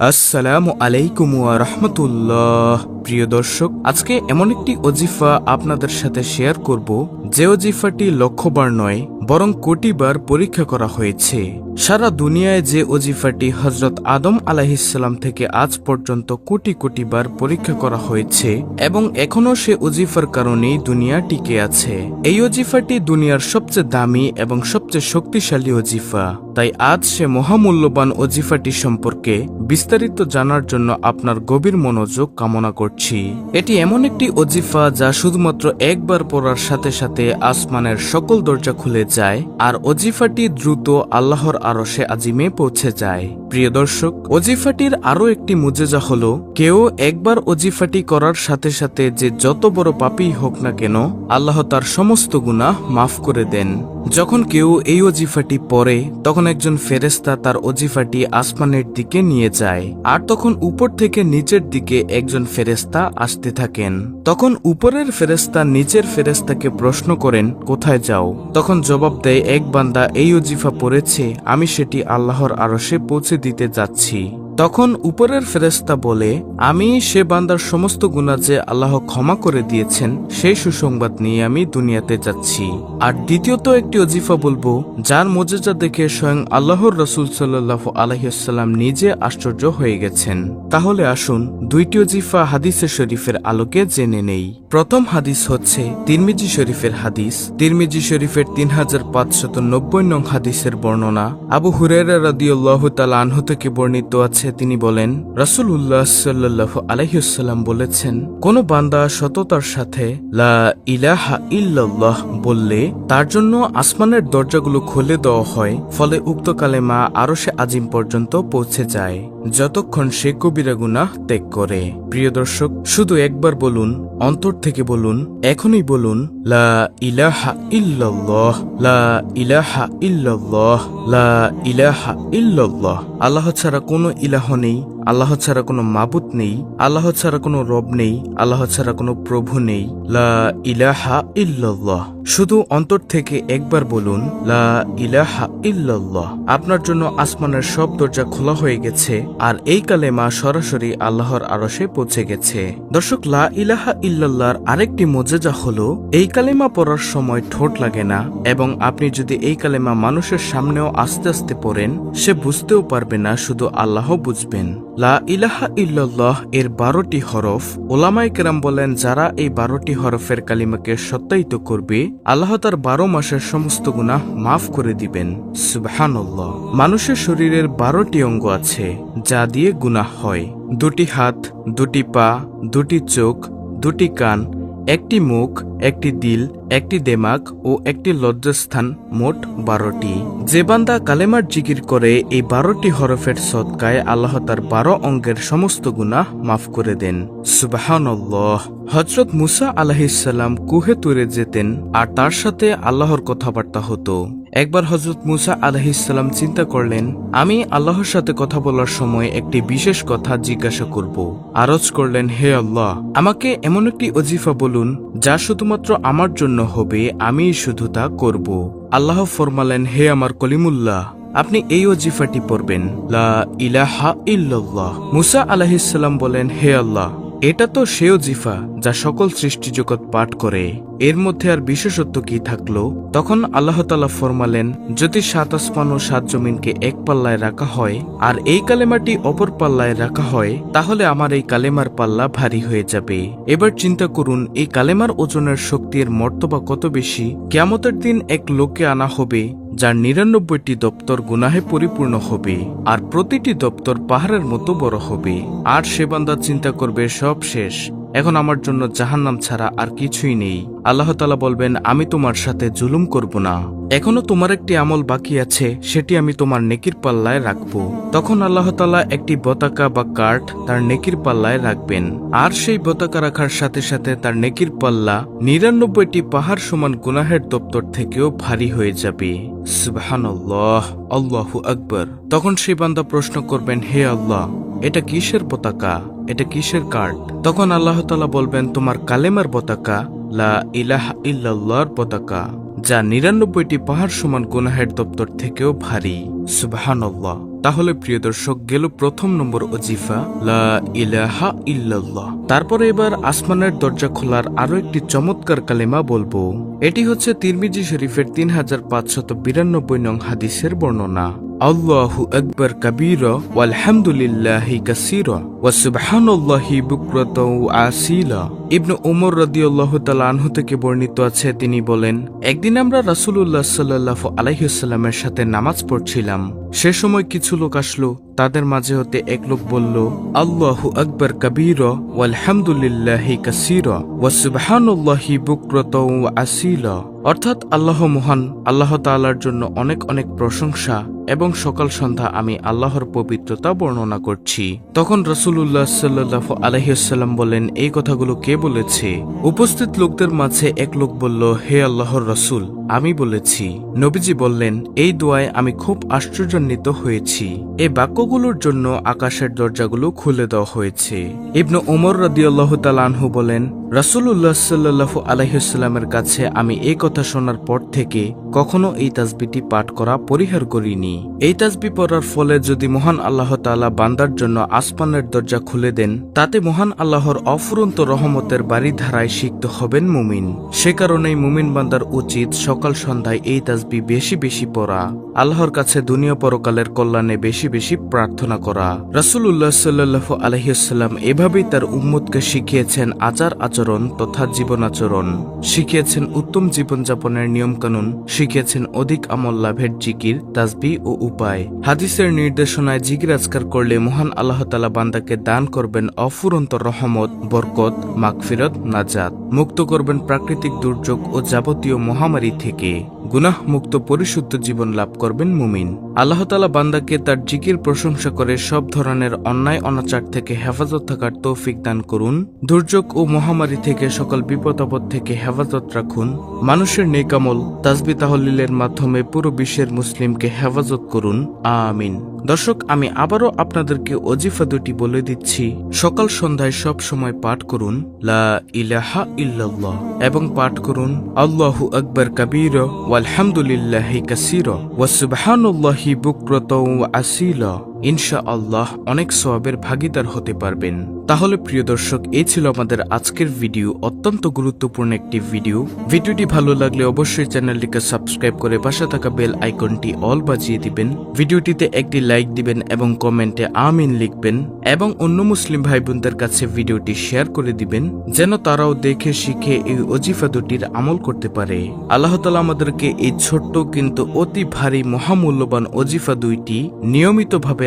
আসসালামু আলাইকুম রাহমাতুল্লাহ। প্রিয় দর্শক, আজকে এমন একটি অজিফা আপনাদের সাথে শেয়ার করব, যে অজিফাটি লক্ষ্যবার নয়, বরং কোটিবার পরীক্ষা করা হয়েছে। সারা দুনিয়ায় যে অজিফাটি হজরত আদম আলাহিসাল্লাম থেকে আজ পর্যন্ত কোটি কোটি বার পরীক্ষা করা হয়েছে এবং এখনও সে অজিফার কারণেই দুনিয়া টিকে আছে। এই অজিফাটি দুনিয়ার সবচেয়ে দামি এবং সবচেয়ে শক্তিশালী অজিফা তাই আজ সে মহামূল্যবান অজিফাটি সম্পর্কে বিস্তারিত জানার জন্য আপনার গভীর মনোযোগ কামনা করছি। এটি এমন একটি অজিফা যা শুধুমাত্র একবার পড়ার সাথে সাথে আসমানের সকল দরজা খুলে যায়, আর অজিফাটি দ্রুত আল্লাহর আরশে আজিমে পৌঁছে যায়। প্রিয় দর্শক অজিফাটির আরও একটি মুজেজা হল, কেউ একবার অজিফাটি করার সাথে সাথে যে যত বড় পাপী হোক না কেন, আল্লাহ তার সমস্ত গুনাহ মাফ করে দেন। যখন কেউ এই অজিফাটি পড়ে তখন একজন ফেরেস্তা তার অজিফাটি আসমানের দিকে নিয়ে যায়। আর তখন উপর থেকে নিচের দিকে একজন ফেরেস্তা আসতে থাকেন। তখন উপরের ফেরেস্তা নিচের ফেরেস্তাকে প্রশ্ন করেন, কোথায় যাও? তখন জবাব দেয়, এক বান্দা এই অজিফা পড়েছে আমি সেটি আল্লাহর আরসে পৌঁছে দিতে যাচ্ছি। তখন উপরের ফেরেস্তা বলে আমি সে বান্দার সমস্ত গুণা যে আল্লাহ ক্ষমা করে দিয়েছেন, সেই সুসংবাদ নিয়ে আমি দুনিয়াতে যাচ্ছি। আর দ্বিতীয়ত একটি অজিফা বলব, যার মজেজা দেখে স্বয়ং আল্লাহর রসুল সাল্লাহ আলহিসাল্লাম নিজে আশ্চর্য হয়ে গেছেন। তাহলে আসুন, দুইটি অজিফা হাদিসে শরীফের আলোকে জেনে নেই। প্রথম হাদিস হচ্ছে তিরমিজি শরীফের হাদিস। তিরমিজি শরীফের তিন হাজার পাঁচশত নব্বই নং হাদিসের বর্ণনা। আবু হুরেরা রাদিউল্লাহ তালা থেকে বর্ণিত আছে। তিনি বলেন রসুল উল্লাহ সাল্লাহ আলহিউসাল্লাম বলেছেন, কোন বান্দা সততার সাথে লা ইলাহা ইল্লাল্লাহ বললে তার জন্য আসমানের দরজাগুলো খুলে দেওয়া হয়, ফলে উক্ত কালেমা আরও সে আজিম পর্যন্ত পৌঁছে যায়। যতক্ষণ সে কবিরা গুনাহ ত্যাগ করে। প্রিয় দর্শক, শুধু একবার বলুন, অন্তর থেকে বলুন, এখনই বলুন, লা ইলাহা ইল্লাল্লাহ, লা ইলাহা ইল্লাল্লাহ, লা ইলাহা ইল্লাল্লাহ। আল্লাহ ছাড়া কোনো ইলাহ নেই, আল্লাহ ছাড়া কোনো মাবুত নেই, আল্লাহ ছাড়া কোনো রব নেই, আল্লাহ ছাড়া কোনো প্রভু নেই, লা ইলাহা ইল্লাল্লাহ। শুধু অন্তর থেকে একবার বলুন, লা ইলাহা ইল্লাল্লাহ। আপনার জন্য আসমানের সব দরজা খোলা হয়ে গেছে, আর এই কালেমা সরাসরি আল্লাহর আরশে পৌঁছে গেছে। দর্শক, লা ইলাহা ইল্লাল্লাহর আরেকটি মজেজা হলো, এই কালেমা পড়ার সময় ঠোঁট লাগে না, এবং আপনি যদি এই কালেমা মানুষের সামনেও আস্তে আস্তে পড়েন, সে বুঝতেও পারবে না, শুধু আল্লাহ বুঝবেন। লা ইলাহা ইল্লাল্লাহ এর বারোটি হরফ ওলামাই কেরাম বলেন, যারা এই বারোটি হরফের কালিমাকে সত্যায়িত করবে আল্লাহ তার বারো মাসের সমস্ত গুনাহ মাফ করে দিবেন। সুবহানাল্লাহ। মানুষের শরীরের বারোটি অঙ্গ আছে, যা দিয়ে গুনাহ হয়। দুটি হাত, দুটি পা, দুটি চোখ, দুটি কান, একটি মুখ একটি দিল, একটি দেমাক ও একটি লজ্জাস্থান মোট বারোটি। যে বান্দা কালেমার জিকির করে, এই বারোটি হরফের সৎকায় আল্লাহ তার বারো অঙ্গের সমস্ত গুনাহ মাফ করে দেন। সুবাহানল্লাহ। হজরত মুসা আলাহিসাল্লাম কুহে তুরে যেতেন, আর তার সাথে আল্লাহর কথাবার্তা হতো। একবার হজরত মুসা আলহিসাল্লাম চিন্তা করলেন, আমি আল্লাহর সাথে কথা বলার সময় একটি বিশেষ কথা জিজ্ঞাসা করব। আরজ করলেন, হে আল্লাহ, আমাকে এমন একটি অজিফা বলুন, যা শুধুমাত্র আমার জন্য হবে আমি শুধু তা করব। আল্লাহ ফরমালেন, হে আমার কলিমুল্লাহ, আপনি এই অজিফাটি পড়বেন, লা ইলাহা ইল্লাল্লাহ। মুসা আলাহিসাল্লাম বলেন, হে আল্লাহ এটা তো সে জিফা, যা সকল সৃষ্টি জগৎ পাঠ করে। এর মধ্যে আর বিশেষত্ব কি থাকল? তখন আল্লাহ তালা ফরমালেন, যদি সাত আসমান ও সাত জমিনকে এক পাল্লায় রাখা হয়, আর এই কালেমাটি অপর পাল্লায় রাখা হয়, তাহলে আমার এই কালেমার পাল্লা ভারী হয়ে যাবে। এবার চিন্তা করুন, এই কালেমার ওজনের শক্তির মর্তবা কত বেশি? কেমতের দিন এক লোককে আনা হবে যার নিরানব্বইটি দপ্তর গুনাহে পরিপূর্ণ হবে, আর প্রতিটি দপ্তর পাহাড়ের মতো বড় হবে। আর সে বান্দা চিন্তা করবে, সব শেষ। এখন আমার জন্য জাহান্নাম ছাড়া আর কিছুই নেই। আল্লাহ তালা বলবেন, আমি তোমার সাথে জুলুম করব না। এখনও তোমার একটি আমল বাকি আছে, সেটি আমি তোমার নেকির পাল্লায় রাখব। তখন আল্লাহ তালা একটি বতাকা বা কাঠ তার নেকির পাল্লায় রাখবেন, আর সেই বতাকা রাখার সাথে সাথে তার নেকির পাল্লা নিরানব্বইটি পাহাড় সমান গুনাহের দপ্তর থেকেও ভারী হয়ে যাবে। সুবহানাল্লাহ, আল্লাহু আকবর। তখন সেই বান্দা প্রশ্ন করবেন, হে আল্লাহ এটা কিসের পতাকা? এটা কিসের কার্ড? তখন আল্লাহ তালা বলবেন, তোমার কালেমার পতাকা, লা ইলাহা ইল্লাল্লাহর পতাকা, যা নিরানব্বইটি পাহাড় সমান গুনাহের দপ্তর থেকেও ভারী। সুবহানাল্লাহ। তাহলে প্রিয় দর্শক, গেল প্রথম নম্বর অজিফা লা ইলাহা ইল্লাল্লাহ। তারপরে এবার আসমানের দরজা খোলার আরও একটি চমৎকার কালেমা বলব। এটি হচ্ছে তিরমিজি শরীফের তিন হাজার পাঁচশত বিরানব্বই নং হাদিসের বর্ণনা। আল্লাহু আকবর কবির আলহামদুলিল্লাহ কাসির ওয়া সুবহানাল্লাহি বুকরাত আসিলা। ইবনু উমর রাদিয়াল্লাহু তাআলা আনহু থেকে বর্ণিত আছে, তিনি বলেন, একদিন আমরা রাসূলুল্লাহ সাল্লাল্লাহু আলাইহি সাল্লামের সাথে নামাজ পড়ছিলাম। সে সময় কিছু লোক আসলো তাদের মাঝে হতে এক লোক বলল, আল্লাহু আকবর কবির ওয়ালহামদুলিল্লাহি কাসির ওয়া সুবহানাল্লাহি বুকরাত আসিলা। অর্থাৎ আল্লাহ মহান, আল্লাহ তাআলার জন্য অনেক অনেক প্রশংসা এবং সকাল সন্ধ্যা আমি আল্লাহর পবিত্রতা বর্ণনা করছি। তখন রসুল্লাহ সাল্লাহ আলহিসাল্লাম বলেন, এই কথাগুলো কে বলেছে? উপস্থিত লোকদের মাঝে এক লোক বলল, হে আল্লাহর রসুল আমি বলেছি, নবীজি বললেন, এই দোয়ায় আমি খুব আশ্চর্যান্বিত হয়েছি। এই বাক্যগুলোর জন্য আকাশের দরজাগুলো খুলে দেওয়া হয়েছে। ইবনু ওমর রদিউল্লাহ তালানহু বলেন রাসূলুল্লাহ সাল্লাল্লাহু আলাইহিসাল্লামের কাছে আমি এই কথা শোনার পর থেকে কখনো এই তাজবিটি পাঠ করা পরিহার করিনি। এই তাজবি পড়ার ফলে যদি মহান আল্লাহ তাআলা বান্দার জন্য আসমানের দরজা খুলে দেন, তাতে মহান আল্লাহর অফুরন্ত রহমতের বাড়ি ধারায় সিক্ত হবেন মুমিন। সে কারণেই মুমিন বান্দার উচিত সকাল সন্ধ্যায় এই তাজবি বেশি বেশি পড়া। আল্লাহর কাছে দুনিয়া পরকালের কল্যাণে বেশি বেশি প্রার্থনা করা। রাসূলুল্লাহ সাল্লাল্লাহু আলাইহিসাল্লাম এভাবেই তার উম্মতকে শিখিয়েছেন আচার আচরণ তথা জীবন আচরণ। শিখিয়েছেন উত্তম জীবনযাপনের নিয়মকানুন, শিখিয়েছেন অধিক আমল লাভের জিকির তাজবি ও উপায়। হাদিসের নির্দেশনায় জিকির আজকার করলে মহান আল্লাহ তালা বান্দাকে দান করবেন অফুরন্ত রহমত, বরকত, মাগফিরত, নাজাত। মুক্ত করবেন প্রাকৃতিক দুর্যোগ ও যাবতীয় মহামারী থেকে। গুনাহ মুক্ত পরিশুদ্ধ জীবন লাভ করবেন মুমিন। আল্লাহ তালা বান্দাকে তার জিকির প্রশংসা করে সব ধরনের অন্যায়, অনাচার থেকে হেফাজত থাকার তৌফিক দান করুন। দুর্যোগ ও মহামারী থেকে সকল বিপদ আপদ থেকে হেফাজত রাখুন। মানুষের নেকামল তাজবি তাহলিলের মাধ্যমে পুরো বিশ্বের মুসলিমকে হেফাজত করুন। আমিন। দর্শক, আমি আবারও আপনাদেরকে অজিফা দুটি বলে দিচ্ছি। সকাল সন্ধ্যায় সব সময় পাঠ করুন, লা ইলাহা ইল্লাল্লাহ, এবং পাঠ করুন, আল্লাহু আকবর কবির, ওয়ালহামদুলিল্লাহি কাসির, ওয়া সুবহানাল্লাহি বুকরাতাও আসিলা। ইনশা আল্লাহ অনেক সওয়াবের ভাগিদার হতে পারবেন। তাহলে প্রিয় দর্শক এই ছিল আমাদের আজকের ভিডিও, অত্যন্ত গুরুত্বপূর্ণ একটি ভিডিও। ভিডিওটি ভালো লাগলে অবশ্যই চ্যানেলটিকে সাবস্ক্রাইব করে পাশে থাকা বেল আইকনটি অল বাজিয়ে দিবেন। ভিডিওটিতে একটি লাইক দিবেন এবং কমেন্টে আমিন লিখবেন এবং অন্য মুসলিম ভাই বোনদের কাছে ভিডিওটি শেয়ার করে দিবেন, যেন তারাও দেখে, শিখে এই অজিফা দুটির আমল করতে পারে। আল্লাহ তালা আমাদেরকে এই ছোট্ট কিন্তু অতি ভারী মহামূল্যবান অজিফা দুইটি নিয়মিতভাবে